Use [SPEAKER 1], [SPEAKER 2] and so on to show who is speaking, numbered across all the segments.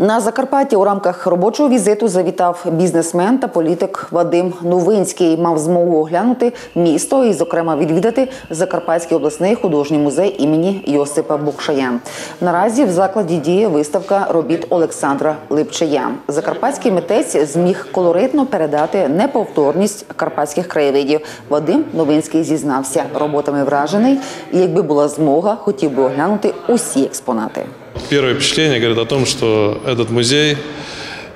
[SPEAKER 1] На Закарпатті у рамках робочого візиту завітав бізнесмен та політик Вадим Новинський. Мав змогу оглянути місто і, зокрема, відвідати Закарпатський обласний художній музей імені Йосипа Букшая. Наразі в закладі діє виставка робіт Олександра Липчая. Закарпатський митець зміг колоритно передати неповторність карпатських краєвидів. Вадим Новинський зізнався, роботами вражений, і якби була змога, хотів би оглянути усі експонати.
[SPEAKER 2] Первое впечатление говорит о том, что этот музей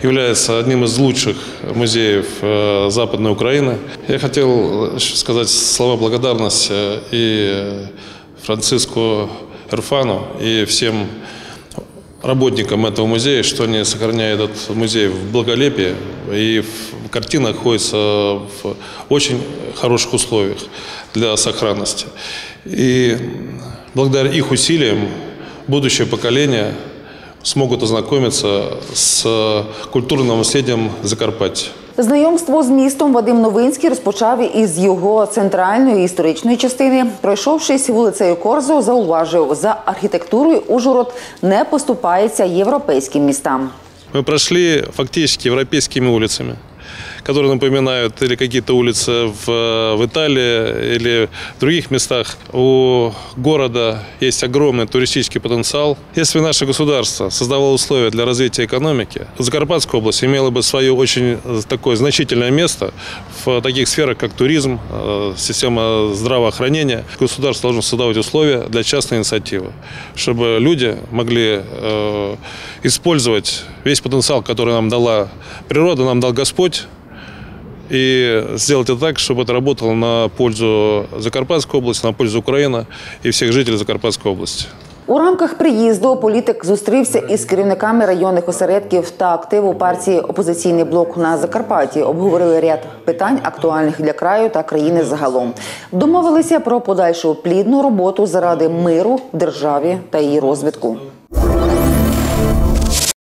[SPEAKER 2] является одним из лучших музеев э, Западной Украины. Я хотел э, сказать слова благодарности и Франциску Эрфану, и всем работникам этого музея, что они сохраняют этот музей в благолепии, и в картина находится в очень хороших условиях для сохранности. И благодаря их усилиям будущее поколение смогут ознакомиться с культурным наследием Закарпаття.
[SPEAKER 1] Знайомство з містом Вадим Новинський розпочав із його центральної історичної частини. Пройшовшись вулицею Корзо, зауважив, за архітектурою Ужгород не поступається європейським містам.
[SPEAKER 2] Мы прошли фактически европейскими улицами, которые напоминают или какие-то улицы в, в Италии или в других местах. У города есть огромный туристический потенциал. Если наше государство создавало условия для развития экономики, Закарпатская область имела бы свое очень такое значительное место в таких сферах, как туризм, э, система здравоохранения. Государство должно создавать условия для частной инициативы, чтобы люди могли э, использовать весь потенциал, который нам дала природа, нам дал Господь, и сделать это так, чтобы это работало на пользу Закарпатской области, на пользу Украины и всех жителей Закарпатской области.
[SPEAKER 1] У рамках приїзду політик зустрівся із керівниками районних осередків та активу партії Опозиційний блок на Закарпатті. Обговорили ряд питань, актуальних для краю та країни загалом. Домовилися про подальшу плідну роботу заради миру в державі та її розвитку.